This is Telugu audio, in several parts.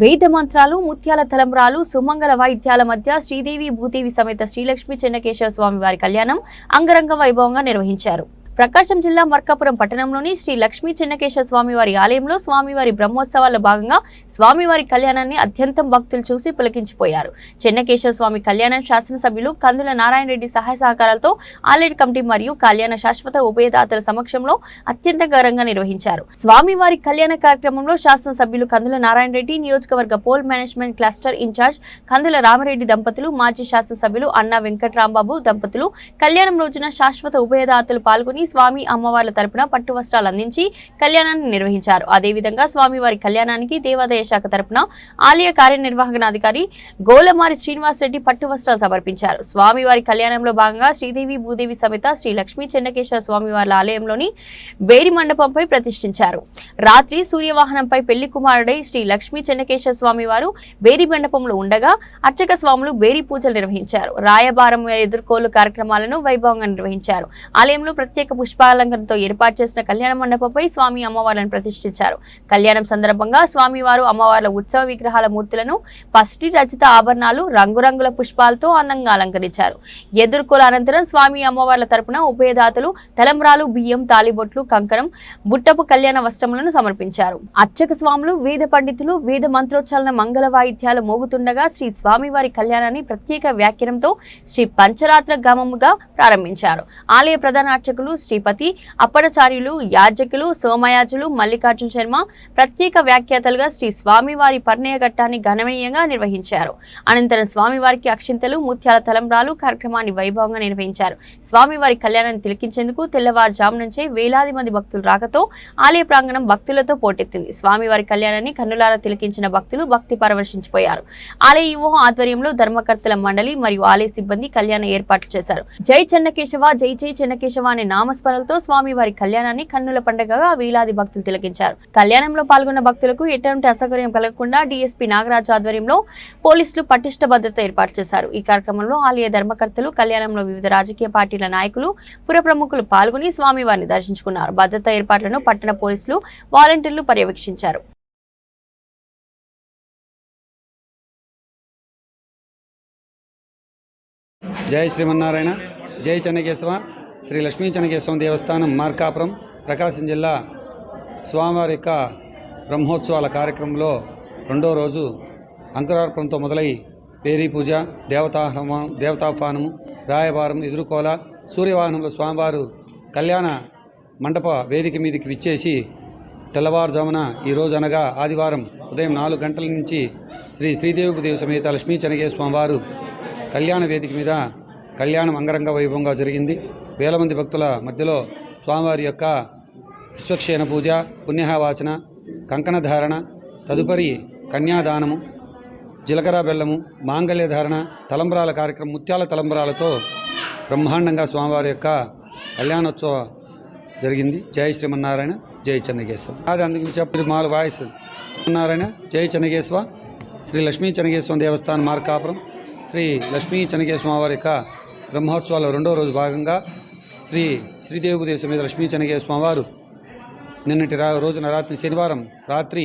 వేద మంత్రాలు ముత్యాల తలంబ్రాలు సుమంగళ వాయిద్యాల మధ్య శ్రీదేవి భూదేవి సమేత శ్రీలక్ష్మి చెన్నకేశవ స్వామి వారి కళ్యాణం అంగరంగ వైభవంగా నిర్వహించారు. ప్రకాశం జిల్లా మర్కాపురం పట్టణంలోని శ్రీ లక్ష్మీ చెన్నకేశవ స్వామివారి ఆలయంలో స్వామివారి బ్రహ్మోత్సవాల్లో భాగంగా స్వామివారి కళ్యాణాన్ని అత్యంతం భక్తులు చూసి పులకించిపోయారు. చెన్నకేశ్వర స్వామి కళ్యాణం శాసనసభ్యులు కందుల నారాయణ రెడ్డి సహాయ సహకారాలతో ఆలయ కమిటీ మరియు కళ్యాణ శాశ్వత ఉభయదాతల సమక్షంలో అత్యంత ఘనంగా నిర్వహించారు. స్వామివారి కళ్యాణ కార్యక్రమంలో శాసనసభ్యులు కందుల నారాయణ రెడ్డి నియోజకవర్గ poll management cluster in charge Kandula Ramareddy దంపతులు మాజీ శాసనసభ్యులు అన్నా వెంకట్రాంబాబు దంపతులు. కళ్యాణం రోజున శాశ్వత ఉభయదాతలు పాల్గొని స్వామి అమ్మవార్ల తరపున పట్టు వస్త్రాలు అందించి కళ్యాణాన్ని నిర్వహించారు. అదేవిధంగా స్వామివారి కళ్యాణానికి దేవాదాయ శాఖ తరపున ఆలయ కార్యనిర్వహణాధికారి గోలమారి శ్రీనివాస్ రెడ్డి పట్టు వస్త్రాలు సమర్పించారు. స్వామివారి కళ్యాణంలో భాగంగా శ్రీదేవి భూదేవి సమేత శ్రీ లక్ష్మీ చెన్నకేశ్వర స్వామివార్ల ఆలయంలోని బేరి మండపంపై ప్రతిష్ఠించారు. రాత్రి సూర్యవాహనంపై పెళ్ళి కుమారుడై శ్రీ లక్ష్మీ చెన్నకేశ్వర స్వామి వారు బేరి మండపంలో ఉండగా అర్చక స్వాములు బేరి పూజలు నిర్వహించారు. రాయబారం ఎదుర్కోలు కార్యక్రమాలను వైభవంగా నిర్వహించారు. ఆలయంలో ప్రత్యేక పుష్పాలంకరణతో ఏర్పాటు చేసిన కళ్యాణ మండపంపై స్వామి అమ్మవార్లను ప్రతిష్ఠించారు. కళ్యాణం సందర్భంగా స్వామివారు అమ్మవార్ల ఉత్సవ విగ్రహాల మూర్తులను పసిటి రచిత ఆభరణాలు రంగురంగుల పుష్పాలతో అందంగా అలంకరించారు. ఎదుర్కోల అనంతరం స్వామి అమ్మవార్ల తరపున ఉభయదాతలు తలంబ్రాలు బియ్యం తాలిబొట్లు కంకణం బుట్టపు కళ్యాణ వస్త్రములను సమర్పించారు. అర్చక స్వాములు వేద పండితులు వేద మంత్రోచ్చాలన మంగళ వాయిద్యాలు మోగుతుండగా శ్రీ స్వామివారి కళ్యాణాన్ని ప్రత్యేక వ్యాఖ్యానంతో శ్రీ పంచరాత్ర గమముగా ప్రారంభించారు. ఆలయ ప్రధాన అర్చకులు శ్రీపతి అప్పడచార్యులు యాజకులు సోమయాజులు మల్లికార్జున శర్మ ప్రత్యేక వ్యాఖ్యాతలుగా శ్రీ స్వామివారి పర్ణయ ఘట్టాన్ని గణనీయంగా నిర్వహించారు. అనంతరం స్వామివారికి అక్షింతలు ముత్యాల తలంబ్రాలు కార్యక్రమాన్ని వైభవంగా నిర్వహించారు. స్వామివారి కళ్యాణాన్ని తిలకించేందుకు తెల్లవారుజాము నుంచే వేలాది మంది భక్తులు రాకతో ఆలయ ప్రాంగణం భక్తులతో పోటెత్తింది. స్వామివారి కళ్యాణాన్ని కన్నులారా తిలకించిన భక్తులు భక్తి పరవశించిపోయారు. ఆలయ యువ ఆధ్వర్యంలో ధర్మకర్తల మండలి మరియు ఆలయ సిబ్బంది కళ్యాణ ఏర్పాట్లు చేశారు. జై చెన్నకేశవ జై జై చెన్నకేశవ అనే నామస్మరణలతో స్వామివారి కళ్యాణాన్ని కన్నుల పండుగగా వేలాది భక్తులు తిలకించారు. కళ్యాణంలో పాల్గొన్న భక్తులకు ఎటువంటి అసౌకర్యం కలగకుండా డీఎస్పీ నాగరాజ్ ఆధ్వర్యంలో పోలీసులు పటిష్ట భద్రత ఏర్పాటు చేశారు. ఈ కార్యక్రమంలో ఆలయ ధర్మకర్తలు కళ్యాణంలో వివిధ రాజకీయ పార్టీల నాయకులు పుర ప్రముఖులు పాల్గొని స్వామివారిని దర్శించుకున్నారు. భద్రతా ఏర్పాట్లను పట్టణ పోలీసులు వాలంటీర్లు పర్యవేక్షించారు. జై శ్రీమన్నారాయణ. జై చెన్నకేశవ. శ్రీ లక్ష్మీ చెనకేశ్వరం దేవస్థానం మార్కాపురం ప్రకాశం జిల్లా స్వామివారి యొక్క బ్రహ్మోత్సవాల కార్యక్రమంలో రెండో రోజు అంకురార్పణతో మొదలై పేరీ పూజ దేవతాహ్వానం దేవతాహ్వానము రాయబారం ఎదుర్కోల సూర్యవాహనంలో స్వామివారు కళ్యాణ మండప వేదిక మీదకి విచ్చేసి తెల్లవారుజామున ఈరోజు అనగా ఆదివారం ఉదయం నాలుగు గంటల నుంచి శ్రీ శ్రీదేవి సమేత లక్ష్మీ చెనగే స్వామివారు కళ్యాణ వేదిక మీద కళ్యాణం అంగరంగ వైభవంగా జరిగింది. వేల మంది భక్తుల మధ్యలో స్వామివారి యొక్క విశ్వక్షేణ పూజ పుణ్యవాచన కంకణ ధారణ తదుపరి కన్యాదానము జీలకర్ర బెల్లము మాంగళ్య ధారణ తలంబరాల కార్యక్రమం ముత్యాల తలంబరాలతో బ్రహ్మాండంగా స్వామివారి యొక్క కళ్యాణోత్సవ జరిగింది. జై శ్రీమన్నారాయణ జై చెన్నకేశవ. అది అందుకు చెప్పి మాల వాయిస్. నారాయణ జై చెన్నగేశ్వ శ్రీ లక్ష్మీ చెన్నగేశ్వరం దేవస్థానం మార్కాపురం. శ్రీ లక్ష్మీ చెన్నకేశ్వర వారి యొక్క బ్రహ్మోత్సవాల రెండో రోజు భాగంగా శ్రీ శ్రీదేవి సమేత లక్ష్మీ చెనగే స్వామివారు నిన్నటి రా రోజున రాత్రి శనివారం రాత్రి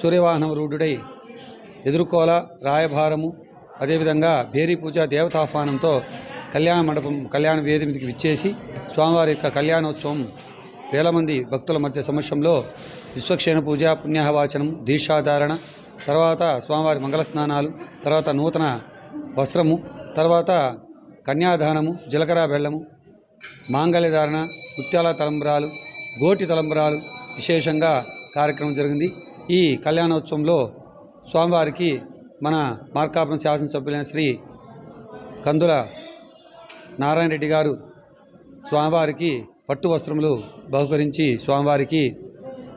సూర్యవాహనం రూఢుడై ఎదుర్కోల రాయభారము అదేవిధంగా భేరీ పూజ దేవతాహ్వానంతో కళ్యాణ మండపం కళ్యాణ వేది మీదకి విచ్చేసి స్వామివారి యొక్క కళ్యాణోత్సవం వేల మంది భక్తుల మధ్య సమక్షంలో విశ్వక్షేణ పూజ పుణ్యాహవాచనం దీక్షాధారణ తర్వాత స్వామివారి మంగళ స్నానాలు తర్వాత నూతన వస్త్రము తర్వాత కన్యాదానము జీలకర్ర బెల్లము మాంగళ్యధారణ ముత్యాల తలంబరాలు గోటి తలంబరాలు విశేషంగా కార్యక్రమం జరిగింది. ఈ కళ్యాణోత్సవంలో స్వామివారికి మన మార్కాపురం శాసనసభ్యులైన శ్రీ కందుల నారాయణ రెడ్డి గారు స్వామివారికి పట్టు వస్త్రములు బహుకరించి స్వామివారికి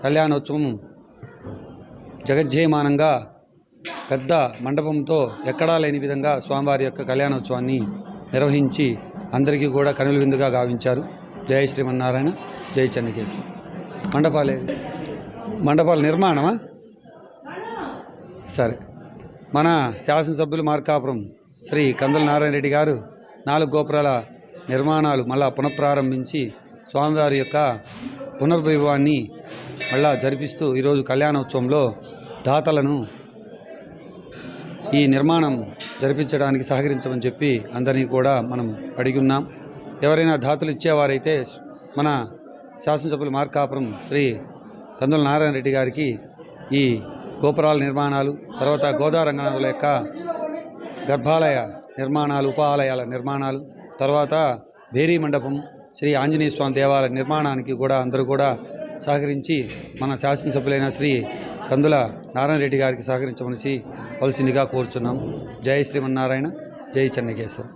కళ్యాణోత్సవం జగజ్జయమానంగా పెద్ద మండపంతో ఎక్కడా లేని విధంగా స్వామివారి యొక్క కళ్యాణోత్సవాన్ని నిర్వహించి అందరికీ కూడా కనుల విందుగా గావించారు. జయ శ్రీమన్నారాయణ జై చెన్నకేశవ. మండపాలే మండపాల నిర్మాణమా? సరే. మన శాసనసభ్యులు మార్కాపురం శ్రీ కందుల నారాయణ రెడ్డి గారు నాలుగు గోపురాల నిర్మాణాలు మళ్ళా పునఃప్రారంభించి స్వామివారి యొక్క పునర్వైభవాన్ని మళ్ళా జరిపిస్తూ ఈరోజు కళ్యాణోత్సవంలో దాతలను ఈ నిర్మాణం జరిపించడానికి సహకరించమని చెప్పి అందరినీ కూడా మనం అడిగి ఉన్నాం ఎవరైనా దాతలు ఇచ్చేవారైతే మన శాసనసభ్యులు మార్కాపురం శ్రీ కందుల నారాయణ రెడ్డి గారికి ఈ గోపురాల నిర్మాణాలు తర్వాత గోదా రంగనాథుల యొక్క గర్భాలయ నిర్మాణాలు ఉపాలయాల నిర్మాణాలు తర్వాత భేరీ మండపం శ్రీ ఆంజనేయ స్వామి దేవాలయ నిర్మాణానికి కూడా అందరూ కూడా సహకరించి మన శాసనసభ్యులైన శ్రీ కందుల నారాయణ రెడ్డి గారికి సహకరించమనిసి వలసిందిగా కోరుచున్నాం జై శ్రీమన్నారాయణ జై చెన్నకేశ్వర